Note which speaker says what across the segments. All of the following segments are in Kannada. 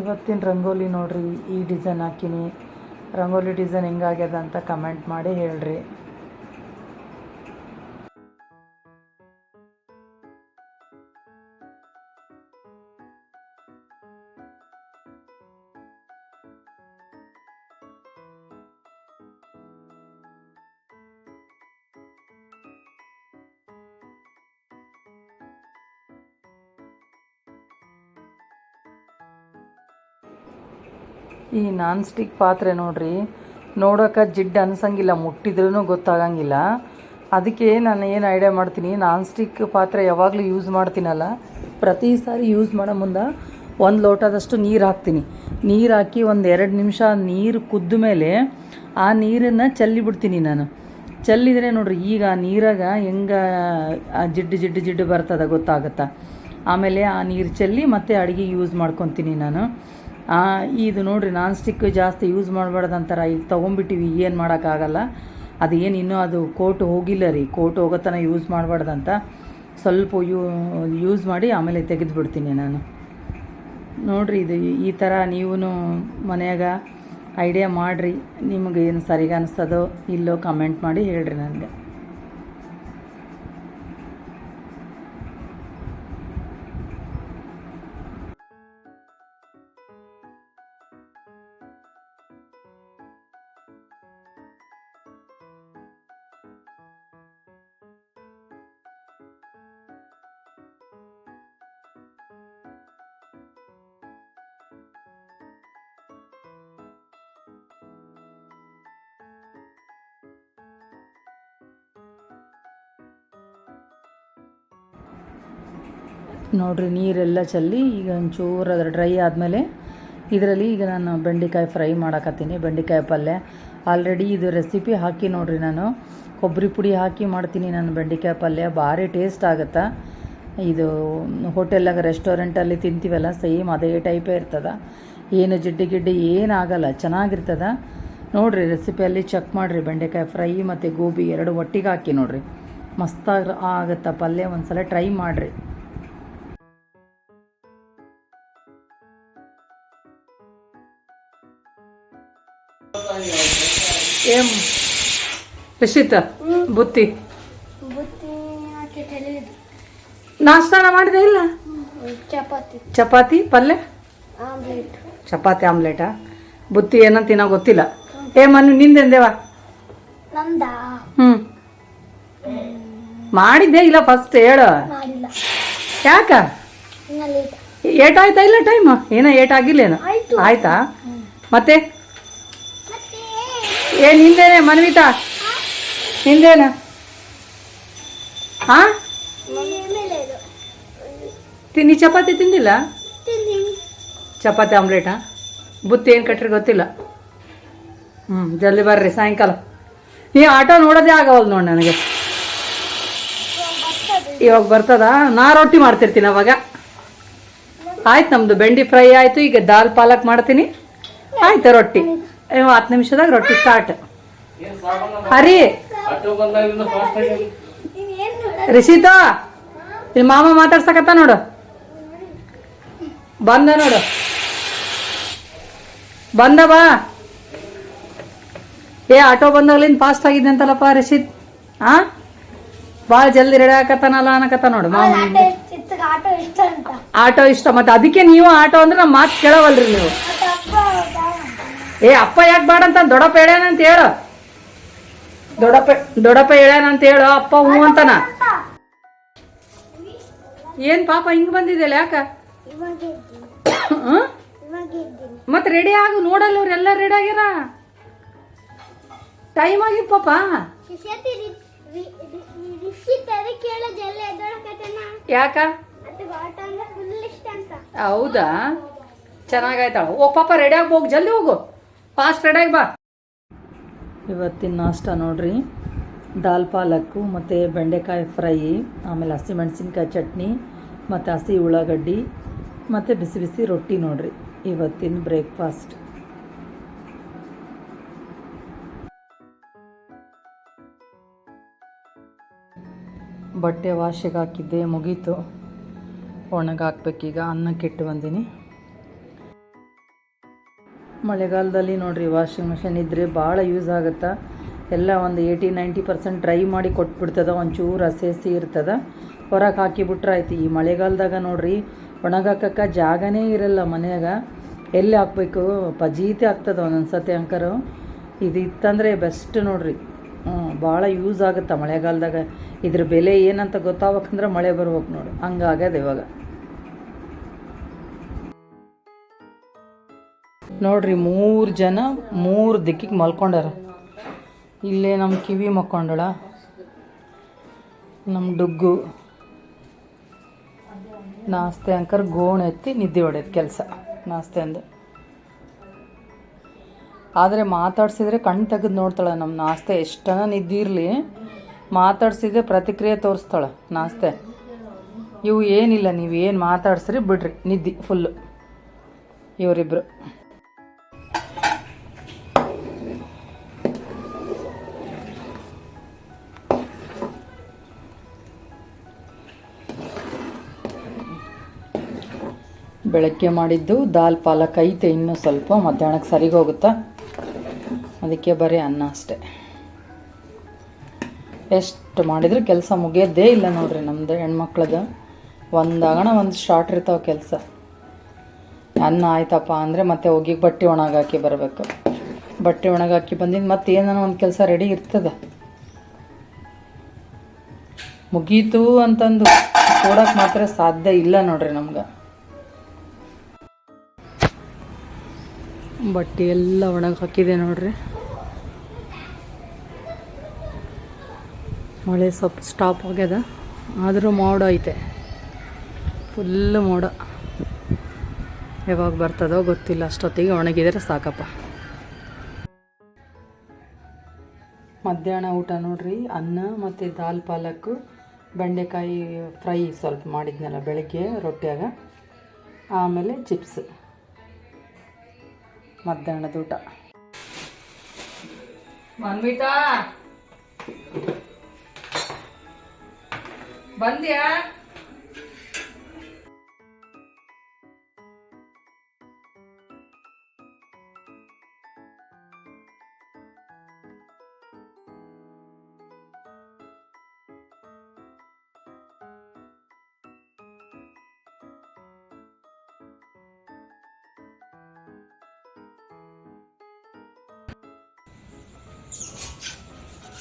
Speaker 1: ಇವತ್ತಿನ ರಂಗೋಲಿ ನೋಡ್ರಿ ಈ ಡಿಸೈನ್ ಹಾಕಿನಿ. ರಂಗೋಲಿ ಡಿಸೈನ್ ಹೆಂಗಾಗ್ಯದ ಅಂತ ಕಮೆಂಟ್ ಮಾಡಿ ಹೇಳ್ರಿ. ಈ ನಾನ್ ಸ್ಟಿಕ್ ಪಾತ್ರೆ ನೋಡ್ರಿ, ನೋಡೋಕೆ ಜಿಡ್ಡು ಅನ್ಸಂಗಿಲ್ಲ ಮುಟ್ಟಿದ್ರೂ ಗೊತ್ತಾಗಂಗಿಲ್ಲ. ಅದಕ್ಕೆ ನಾನು ಏನು ಐಡಿಯಾ ಮಾಡ್ತೀನಿ ನಾನ್ ಸ್ಟಿಕ್ ಪಾತ್ರೆ ಯಾವಾಗಲೂ ಯೂಸ್ ಮಾಡ್ತೀನಲ್ಲ, ಪ್ರತಿ ಸಾರಿ ಯೂಸ್ ಮಾಡೋ ಮುಂದೆ ಒಂದು ಲೋಟದಷ್ಟು ನೀರು ಹಾಕ್ತೀನಿ. ನೀರು ಹಾಕಿ ಒಂದು ಎರಡು ನಿಮಿಷ ನೀರು ಕುದ್ದ ಮೇಲೆ ಆ ನೀರನ್ನು ಚೆಲ್ಲಿ ಬಿಡ್ತೀನಿ ನಾನು. ಚೆಲ್ಲಿದರೆ ನೋಡ್ರಿ, ಈಗ ನೀರಾಗ ಹೆಂಗೆ ಜಿಡ್ಡು ಜಿಡ್ಡು ಜಿಡ್ಡು ಬರ್ತದ ಗೊತ್ತಾಗುತ್ತಾ. ಆಮೇಲೆ ಆ ನೀರು ಚೆಲ್ಲಿ ಮತ್ತೆ ಅಡುಗೆ ಯೂಸ್ ಮಾಡ್ಕೊತೀನಿ ನಾನು. ಇದು ನೋಡಿರಿ ನಾನ್ ಸ್ಟಿಕ್ ಜಾಸ್ತಿ ಯೂಸ್ ಮಾಡಬಾರ್ದು ಅಂತಾರೆ. ಈಗ ತೊಗೊಂಬಿಟ್ಟಿವಿ, ಏನು ಮಾಡೋಕ್ಕಾಗಲ್ಲ. ಅದು ಏನು ಇನ್ನೂ ಅದು ಕೋಟ್ ಹೋಗಿಲ್ಲ ರೀ. ಕೋಟ್ ಹೋಗೋ ತನಕ ಯೂಸ್ ಮಾಡಬಾರ್ದಂತ ಸ್ವಲ್ಪ ಯೂಸ್ ಮಾಡಿ ಆಮೇಲೆ ತೆಗೆದು ಬಿಡ್ತೀನಿ ನಾನು. ನೋಡಿರಿ, ಇದು ಈ ಥರ ನೀವು ಮನೆಯಾಗ ಐಡಿಯಾ ಮಾಡಿರಿ. ನಿಮಗೆ ಏನು ಸರಿಗೆ ಅನಿಸ್ತದೋ ಇಲ್ಲೋ ಕಮೆಂಟ್ ಮಾಡಿ ಹೇಳ್ರಿ ನನಗೆ. ನೋಡ್ರಿ, ನೀರೆಲ್ಲ ಚೆಲ್ಲಿ ಈಗ ಒಂಚೂರು ಅದ್ರ ಡ್ರೈ ಆದಮೇಲೆ ಇದರಲ್ಲಿ ಈಗ ನಾನು ಬೆಂಡೆಕಾಯಿ ಫ್ರೈ ಮಾಡಕತ್ತೀನಿ, ಬೆಂಡೆಕಾಯಿ ಪಲ್ಯ. ಆಲ್ರೆಡಿ ಇದು ರೆಸಿಪಿ ಹಾಕಿ ನೋಡಿರಿ ನಾನು. ಕೊಬ್ಬರಿ ಪುಡಿ ಹಾಕಿ ಮಾಡ್ತೀನಿ ನಾನು ಬೆಂಡೆಕಾಯಿ ಪಲ್ಯ, ಭಾರಿ ಟೇಸ್ಟ್ ಆಗುತ್ತಾ. ಇದು ಹೋಟೆಲ್ನಾಗ ರೆಸ್ಟೋರೆಂಟಲ್ಲಿ ತಿಂತೀವಲ್ಲ ಸೇಮ್ ಅದೇ ಟೈಪೇ ಇರ್ತದೆ. ಏನು ಜಿಡ್ಡು ಗಿಡ್ಡು ಏನಾಗಲ್ಲ ಚೆನ್ನಾಗಿರ್ತದ. ನೋಡಿರಿ ರೆಸಿಪಿಯಲ್ಲಿ ಚೆಕ್ ಮಾಡಿರಿ, ಬೆಂಡೆಕಾಯಿ ಫ್ರೈ ಮತ್ತು ಗೋಬಿ ಎರಡು ಒಟ್ಟಿಗೆ ಹಾಕಿ ನೋಡಿರಿ. ಮಸ್ತಾಗಿ ಆಗುತ್ತಾ ಪಲ್ಯ ಒಂದು ಸಲ ಟ್ರೈ ಮಾಡಿರಿ. ಏಂ ರಿಷಿತ ಬುತ್ತಿ. ನಾಷ್ಟಾನ ಮಾಡಿದೆ ಇಲ್ಲ?
Speaker 2: ಚಪಾತಿ.
Speaker 1: ಚಪಾತಿ ಪಲ್ಯ?
Speaker 2: ಆಮ್ಲೆಟ್.
Speaker 1: ಚಪಾತಿ ಆಮ್ಲೆಟಾ? ಬುತ್ತಿ ಏನಂತ ತಿನ್ನೋ ಗೊತ್ತಿಲ್ಲ. ಏ ಮನು ನಿಂದೆಂದೇವ ಹ್ಞೂ ಮಾಡಿದ್ದೆ ಇಲ್ಲ ಫಸ್ಟ್ ಹೇಳು. ಯಾಕ? ಏಟಾಯ್ತಾ ಇಲ್ಲ ಟೈಮ್ ಏನೋ ಏಟ್ ಆಗಿಲ್ಲೇನು
Speaker 2: ಆಯ್ತು.
Speaker 1: ಮತ್ತೆ? ಏ ಹಿಂದೇನೆ, ಮನ್ವಿತಾ? ಹಿಂದೇನ? ಹಾ ತಿನ್ನಿ ಚಪಾತಿ ತಿಂದಿಲ್ಲ?
Speaker 2: ತಿಂದಿ
Speaker 1: ಚಪಾತಿ ಆಮ್ಲೆಟಾ? ಬುತ್ತಿ ಏನು ಕಟ್ಟ್ರಿ ಗೊತ್ತಿಲ್ಲ. ಹ್ಞೂ ಜಲ್ದಿ ಬರ್ರಿ, ಸಾಯಂಕಾಲ. ನೀ ಆಟೋ ನೋಡೋದೇ ಆಗವಲ್ದು ನೋಡಿ ನನಗೆ. ಇವಾಗ ಬರ್ತದ? ನಾ ರೊಟ್ಟಿ ಮಾಡ್ತಿರ್ತೀನಿ ಅವಾಗ. ಆಯ್ತು ನಮ್ಮದು ಬೆಂಡಿ ಫ್ರೈ ಆಯಿತು, ಈಗ ದಾಲ್ ಪಾಲಕ್ ಮಾಡ್ತೀನಿ. ಆಯ್ತು ರೊಟ್ಟಿ? ಹತ್ತು ನಿಮಿಷದಾಗ ರೊಟ್ಟಿ ಸ್ಟಾರ್ಟ್ ಹರಿ. ರಿಷಿತಾ ಇಲ್ಲಿ ಮಾಮ ಮಾತಾಡ್ಸಕತ್ತ ನೋಡು. ಬಂದ ನೋಡು. ಬಂದ ಬಾ. ಏ ಆಟೋ ಬಂದಾಗ್ಲಿಂದ ಫಾಸ್ಟ್ ಆಗಿದ್ದೆ ಅಂತಲ್ಲಪ್ಪ ರಿಷಿತ್. ಆ? ಭಾಳ ಜಲ್ದಿ ರೆಡಿ ಆಗಕತ್ತಾನಲ್ಲ ಅನ್ನಕತ್ತ ನೋಡು ಮಾಮ.
Speaker 2: ಆಟೋ ಇಷ್ಟ
Speaker 1: ಮತ್ತೆ ಅದಕ್ಕೆ ನೀವು ಆಟೋ ಅಂದ್ರೆ ನಮ್ಮ ಮಾತು ಕೇಳವಲ್ರಿ ನೀವು. ಏ, ಅಪ್ಪ ಯಾಕೆ ಬೇಡ ಅಂತ ದೊಡ್ಡಪ್ಪ ಹೇಳ್ಯಾನ ಅಂತ ಹೇಳು. ದೊಡ್ಡಪ್ಪ ದೊಡ್ಡಪ್ಪ ಹೇಳ್ಯಾನ ಅಂತ ಹೇಳು, ಅಪ್ಪ ಹ್ಞೂ ಅಂತಾನ. ಏನ್ ಪಾಪ ಹಿಂಗ್ ಬಂದಿದೆಯಲ್ಲ ಯಾಕ? ಮತ್ ರೆಡಿ ಆಗು, ನೋಡಲ್ಲ ಅವ್ರೆಲ್ಲ ರೆಡಿ ಆಗ್ಯಾರ? ಟೈಮ್ ಆಗಿ ಪಾಪ. ಯಾಕ? ಹೌದಾ? ಚೆನ್ನಾಗಾಯ್ತಾಳ. ಓ, ಪಾಪ ರೆಡಿ ಆಗಿ ಹೋಗಿ, ಜಲ್ದಿ ಹೋಗು. ಫಾಸ್ಟ್ ರೆಡಿಯಾಗಿ ಬಾ. ಇವತ್ತಿನ ನಾಷ್ಟ ನೋಡ್ರಿ. ದಾಲ್ ಪಾಲಕ್ಕು ಮತ್ತು ಬೆಂಡೆಕಾಯಿ ಫ್ರೈ, ಆಮೇಲೆ ಹಸಿಮೆಣಸಿನ್ಕಾಯಿ ಚಟ್ನಿ ಮತ್ತು ಹಸಿ ಉಳ್ಳಾಗಡ್ಡಿ ಮತ್ತು ಬಿಸಿ ಬಿಸಿ ರೊಟ್ಟಿ ನೋಡ್ರಿ. ಇವತ್ತಿನ ಬ್ರೇಕ್ಫಾಸ್ಟ್ ಬಟ್ಟೆ ವಾಶಿಗೆ ಹಾಕಿದ್ದೆ, ಮುಗೀತು. ಒಣಗಾಕ್ಬೇಕೀಗ ಅನ್ನಕ್ಕೆ ಇಟ್ಟು ಬಂದೀನಿ. ಮಳೆಗಾಲದಲ್ಲಿ ನೋಡಿರಿ ವಾಷಿಂಗ್ ಮಿಷಿನ್ ಇದ್ದರೆ ಭಾಳ ಯೂಸ್ ಆಗುತ್ತೆ? ಎಲ್ಲ ಒಂದು ಏಯ್ಟಿ, ನೈಂಟಿ ಪರ್ಸೆಂಟ್ ಡ್ರೈ ಮಾಡಿ ಕೊಟ್ಬಿಡ್ತದ, ಒಂಚೂರು ಹಸಿ ಹಸಿ ಇರ್ತದ. ಹೊರಗೆ ಹಾಕಿಬಿಟ್ರೆ ಆಯ್ತು. ಈ ಮಳೆಗಾಲದಾಗ ನೋಡ್ರಿ, ಒಣಗಾಕಕ್ಕೆ ಜಾಗನೇ ಇರಲ್ಲ ಮನೆಯಾಗ. ಎಲ್ಲಿ ಹಾಕ್ಬೇಕು? ಪಜೀತಿ ಆಗ್ತದೆ ಒಂದೊಂದು ಸತಿ ಅಂಕರು. ಇದು ಇತ್ತಂದರೆ ಬೆಸ್ಟ್ ನೋಡ್ರಿ. ಭಾಳ ಯೂಸ್ ಆಗುತ್ತೆ ಮಳೆಗಾಲದಾಗ. ಇದ್ರ ಬೆಲೆ ಏನಂತ ಗೊತ್ತಾಗ್ಬೇಕಂದ್ರೆ ಮಳೆ ಬರ್ಬೇಕು ನೋಡಿ ಹಂಗಾಗ್ಯದ ಇವಾಗ. ನೋಡ್ರಿ, ಮೂರು ಜನ ಮೂರು ದಿಕ್ಕಿಗೆ ಮಲ್ಕೊಂಡಾರ. ಇಲ್ಲೇ ನಮ್ಮ ಕಿವಿ ಮಕ್ಕೊಂಡಳ. ನಮ್ಮ ಡುಗ್ಗು. ನಾಸ್ತೆ ಅಂಕರ್ ಗೋಣ ಎತ್ತಿ ನಿದ್ದೆ ಹೊಡೆಯೋದು ಕೆಲಸ, ನಾಸ್ತೆ ಅಂದು. ಆದರೆ ಮಾತಾಡ್ಸಿದ್ರೆ ಕಣ್ಣು ತೆಗೆದು ನೋಡ್ತಾಳೆ ನಮ್ಮ ನಾಸ್ತೆ. ಎಷ್ಟನ ನಿದ್ದೆ ಇರಲಿ, ಮಾತಾಡ್ಸಿದ್ರೆ ಪ್ರತಿಕ್ರಿಯೆ ತೋರಿಸ್ತಾಳೆ ನಾಸ್ತೆ. ಇವು ಏನಿಲ್ಲ, ನೀವು ಏನು ಮಾತಾಡ್ಸ್ರಿ ಬಿಡ್ರಿ, ನಿದ್ದೆ ಫುಲ್ಲು ಇವರಿಬ್ಬರು ಬೆಳಗ್ಗೆ ಮಾಡಿದ್ದು ದಾಲ್ ಪಾಲಕ್ ಐತೆ, ಇನ್ನೂ ಸ್ವಲ್ಪ. ಮಧ್ಯಾಹ್ನಕ್ಕೆ ಸರಿಗೆ ಹೋಗುತ್ತಾ? ಅದಕ್ಕೆ ಬರೀ ಅನ್ನ ಅಷ್ಟೆ. ಎಷ್ಟು ಮಾಡಿದರೂ ಕೆಲಸ ಮುಗಿಯೋದೇ ಇಲ್ಲ ನೋಡ್ರಿ ನಮ್ಮದು ಹೆಣ್ಮಕ್ಳದು. ಒಂದಾಗಣ ಒಂದು ಶಾರ್ಟ್ ಇರ್ತಾವೆ ಕೆಲಸ. ಅನ್ನ ಆಯ್ತಪ್ಪ ಅಂದರೆ ಮತ್ತೆ ಹೋಗಿ ಬಟ್ಟೆ ಒಣಗಾಕಿ ಬರಬೇಕು. ಬಟ್ಟೆ ಒಣಗಾಕಿ ಬಂದಿದ್ದು ಮತ್ತೆ ಏನೋ ಒಂದು ಕೆಲಸ ರೆಡಿ ಇರ್ತದೆ. ಮುಗೀತು ಅಂತಂದು. ಕೊಡೋಕೆ ಮಾತ್ರ ಸಾಧ್ಯ ಇಲ್ಲ ನೋಡ್ರಿ ನಮ್ಗೆ. ಬಟ್ಟೆ ಎಲ್ಲ ಒಣಗಿ ಹಾಕಿದೆ ನೋಡ್ರಿ. ಮಳೆ ಸ್ವಲ್ಪ ಸ್ಟಾಪ್ ಆಗ್ಯದ. ಆದರೂ ಮೋಡ ಐತೆ. ಫುಲ್ಲು ಮೋಡ. ಯಾವಾಗ ಬರ್ತದೋ ಗೊತ್ತಿಲ್ಲ, ಅಷ್ಟೊತ್ತಿಗೆ ಒಣಗಿದರೆ ಸಾಕಪ್ಪ. ಮಧ್ಯಾಹ್ನ ಊಟ ನೋಡ್ರಿ, ಅನ್ನ ಮತ್ತು ದಾಲ್ ಪಾಲಕ್, ಬೆಂಡೆಕಾಯಿ ಫ್ರೈ ಸ್ವಲ್ಪ ಮಾಡಿದ್ನಲ್ಲ ಬೆಳಗ್ಗೆ ರೊಟ್ಟಿಯಾಗ. ಆಮೇಲೆ ಚಿಪ್ಸ್. ಮಧ್ಯಾಹ್ನದ ಊಟ. ಮನ್ವಿತಾ? ಬಂದ್ಯಾ?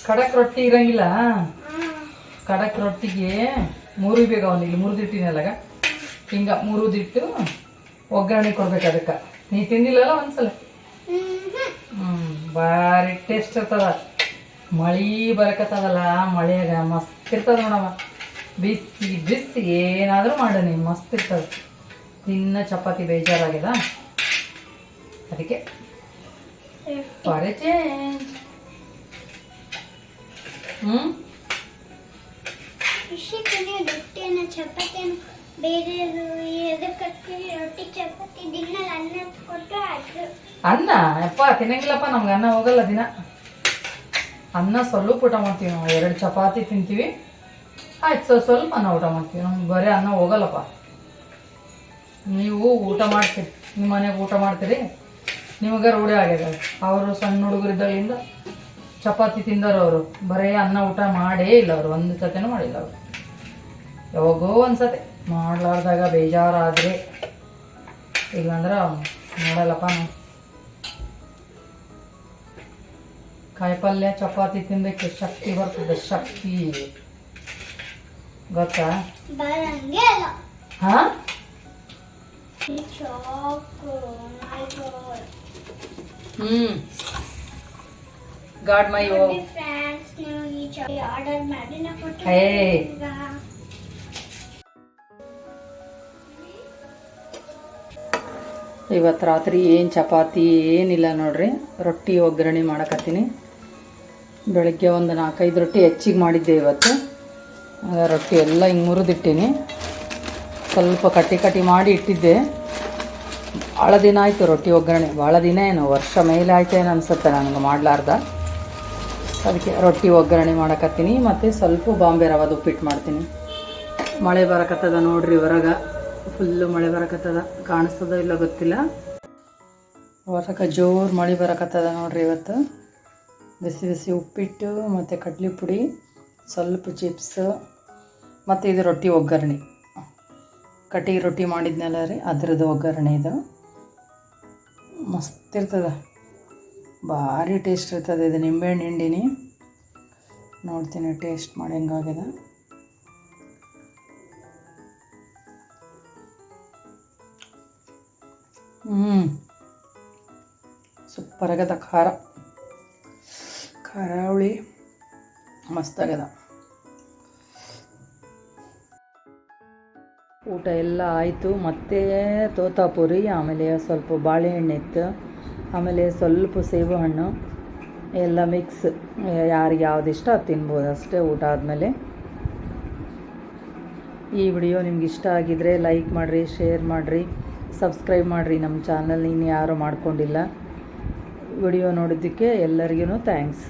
Speaker 1: ಖಡಕ್ ರೊಟ್ಟಿ ಇರಂಗಿಲ್ಲ? ಖಡಕ್ ರೊಟ್ಟಿಗೆ ಮೂರು ಬೇಗ ಅವನು ಇಲ್ಲಿ ಮುರಿದಿಟ್ಟಿನಲ್ಲಾಗ ಹಿಂಗ ಮುರಿದಿಟ್ಟು ಒಗ್ಗರಣೆ ಕೊಡ್ಬೇಕು ಅದಕ್ಕೆ. ನೀ ತಿಂದಿಲ್ಲಲ್ಲ ಒಂದ್ಸಲ? ಹ್ಮ್ ಭಾರಿ ಟೇಸ್ಟ್ ಇರ್ತದ. ಮಳಿ ಬರಕತ್ತದಲ್ಲ ಮಳೆಯಾಗ ಮಸ್ತ್ ಇರ್ತದ ನೋಡವ ಬಿಸಿ ಬಿಸಿ ಏನಾದರೂ ಮಾಡು ನೀನು ಮಸ್ತ್ ಇರ್ತದ. ತಿನ್ನ ಚಪಾತಿ ಬೇಜಾರಾಗಿದ ಅದಕ್ಕೆ ಫಾರ್ ಎ ಚೇಂಜ್ ಹ್ಞೂ
Speaker 2: ಇಷ್ಟಕ್ಕೆ ನೀವು ರೊಟ್ಟಿಯನ್ನು ಚಪಾತಿಯನ್ನು ಬೇರೆ ಎದಕ್ಕೆ ರೊಟ್ಟಿ ಚಪಾತಿ ದಿನ ಅನ್ನ ಕೊಟ್ಟು ಅದು
Speaker 1: ಅನ್ನ? ಯಪ್ಪ ತಿನ್ನಂಗಿಲ್ಲಪ್ಪ ನಮ್ಗೆ ಅನ್ನ ಹೋಗಲ್ಲ ದಿನ. ಅನ್ನ ಸ್ವಲ್ಪ ಊಟ ಮಾಡ್ತೀವಿ ನಾವು. ಎರಡು ಚಪಾತಿ ತಿಂತೀವಿ. ಆಯ್ತು ಸ್ವಲ್ಪ ಸ್ವಲ್ಪ ಅನ್ನ ಊಟ ಮಾಡ್ತೀವಿ. ನಮ್ಗೆ ಬರೀ ಅನ್ನ ಹೋಗಲ್ಲಪ್ಪ. ನೀವು ಊಟ ಮಾಡ್ತೀರಿ. ನಿಮ್ಮ ಮನೆಗೆ ಊಟ ಮಾಡ್ತೀರಿ. ನಿಮಗೆ ರೂಢಿ ಆಗಿದೆ. ಅವರು ಸಣ್ಣ ಹುಡುಗರಿದ್ದಾಗಿಂದ ಚಪಾತಿ ತಿಂದವರು ಅವರು. ಬರೀ ಅನ್ನ ಊಟ ಮಾಡೇ ಇಲ್ಲ ಅವರು. ಒಂದು ಸತೇನು ಮಾಡಿಲ್ಲ ಅವರು. ಯಾವಾಗೋ ಒಂದ್ಸತಿ ಮಾಡಲಾರ್ದಾಗ ಬೇಜಾರಾದರೆ. ಇಲ್ಲಾಂದ್ರೆ ನೋಡಲ್ಲಪ್ಪ ನಾವು ಕಾಯಿಪಲ್ಯ ಚಪಾತಿ ತಿನ್ನಕ್ಕೆ ಶಕ್ತಿ ಬರ್ತದೆ. ಶಕ್ತಿ. ಗೊತ್ತಾ? ಹಾ?
Speaker 2: ಮೈ ಗಾಡ್
Speaker 1: ಮೈ ಓ. ಇವತ್ತು ರಾತ್ರಿ ಏನು ಚಪಾತಿ ಏನಿಲ್ಲ ನೋಡ್ರಿ. ರೊಟ್ಟಿ ಒಗ್ಗರಣೆ ಮಾಡಕತ್ತೀನಿ. ಬೆಳಗ್ಗೆ ಒಂದು ನಾಲ್ಕೈದು ರೊಟ್ಟಿ ಹೆಚ್ಚಿಗೆ ಮಾಡಿದ್ದೆ ಇವತ್ತು. ರೊಟ್ಟಿ ಎಲ್ಲ ಹಿಂಗೆ ಮುರಿದಿಟ್ಟೀನಿ. ಸ್ವಲ್ಪ ಕಟ್ಟಿ ಕಟ್ಟಿ ಮಾಡಿ ಇಟ್ಟಿದ್ದೆ. ಭಾಳ ದಿನ ಆಯಿತು ರೊಟ್ಟಿ ಒಗ್ಗರಣೆ. ಭಾಳ ದಿನ ಏನು ವರ್ಷ ಮೇಲೆ ಆಯ್ತೇನು ಅನಿಸುತ್ತೆ ನನಗೆ ಮಾಡಲಾರ್ದ. ಅದಕ್ಕೆ ರೊಟ್ಟಿ ಒಗ್ಗರಣೆ ಮಾಡಕತ್ತೀನಿ, ಮತ್ತು ಸ್ವಲ್ಪ ಬಾಂಬೆ ರವದ ಉಪ್ಪಿಟ್ಟು ಮಾಡ್ತೀನಿ. ಮಳೆ ಬರಕತ್ತದ ನೋಡ್ರಿ ಹೊರಗ. ಫುಲ್ಲು ಮಳೆ ಬರಕತ್ತದ. ಕಾಣಿಸ್ತದ ಇಲ್ಲ ಗೊತ್ತಿಲ್ಲ. ಹೊರಕ ಜೋರು ಮಳೆ ಬರಕತ್ತದ ನೋಡ್ರಿ ಇವತ್ತು. ಬಿಸಿ ಬಿಸಿ ಉಪ್ಪಿಟ್ಟು, ಮತ್ತು ಕಡ್ಲಿ ಪುಡಿ, ಸ್ವಲ್ಪ ಚಿಪ್ಸ್, ಮತ್ತು ಇದು ರೊಟ್ಟಿ ಒಗ್ಗರಣೆ. ಕಟ್ಟಿಗೆ ರೊಟ್ಟಿ ಮಾಡಿದ್ನಲ್ಲ ರೀ, ಅದ್ರದ್ದು ಒಗ್ಗರಣೆ ಇದು. ಮಸ್ತ್ ಇರ್ತದೆ. ಭಾರಿ ಟೇಸ್ಟ್ ಇರ್ತದೆ ಇದು ನಿಂಬೆಹಣ್ಣು ಹಿಂಡಿನಿ. ನೋಡ್ತೀನಿ, ಟೇಸ್ಟ್ ಮಾಡಿ ಹೆಂಗಾಗಿದೆ. ಹ್ಞೂ ಸೂಪರ್ ಆಗದ ಖಾರ. ಖಾರ ಹುಳಿ ಮಸ್ತಾಗ್ಯದ ಊಟ ಎಲ್ಲ ಆಯಿತು, ಮತ್ತೆ ತೋತಾಪುರಿ, ಆಮೇಲೆ ಸ್ವಲ್ಪ ಬಾಳೆಹಣ್ಣು ಇತ್ತು. ಆಮೇಲೆ ಸ್ವಲ್ಪ ಸೇಬು ಹಣ್ಣು ಎಲ್ಲ ಮಿಕ್ಸ್ ಯಾರಿಗೆ ಯಾವ್ದು ಇಷ್ಟ ಅದು ತಿನ್ಬೋದು. ಅಷ್ಟೇ ಊಟ ಆದಮೇಲೆ. ಈ ವಿಡಿಯೋ ನಿಮ್ಗೆ ಇಷ್ಟ ಆಗಿದರೆ ಲೈಕ್ ಮಾಡಿರಿ ಶೇರ್ ಮಾಡಿರಿ ಸಬ್ಸ್ಕ್ರೈಬ್ ಮಾಡಿರಿ. ನಮ್ಮ ಚಾನಲ್ ಇನ್ನು ಯಾರು ಮಾಡ್ಕೊಂಡಿಲ್ಲ. ವಿಡಿಯೋ ನೋಡಿದ್ದಕ್ಕೆ ಎಲ್ಲರಿಗೂ ಥ್ಯಾಂಕ್ಸ್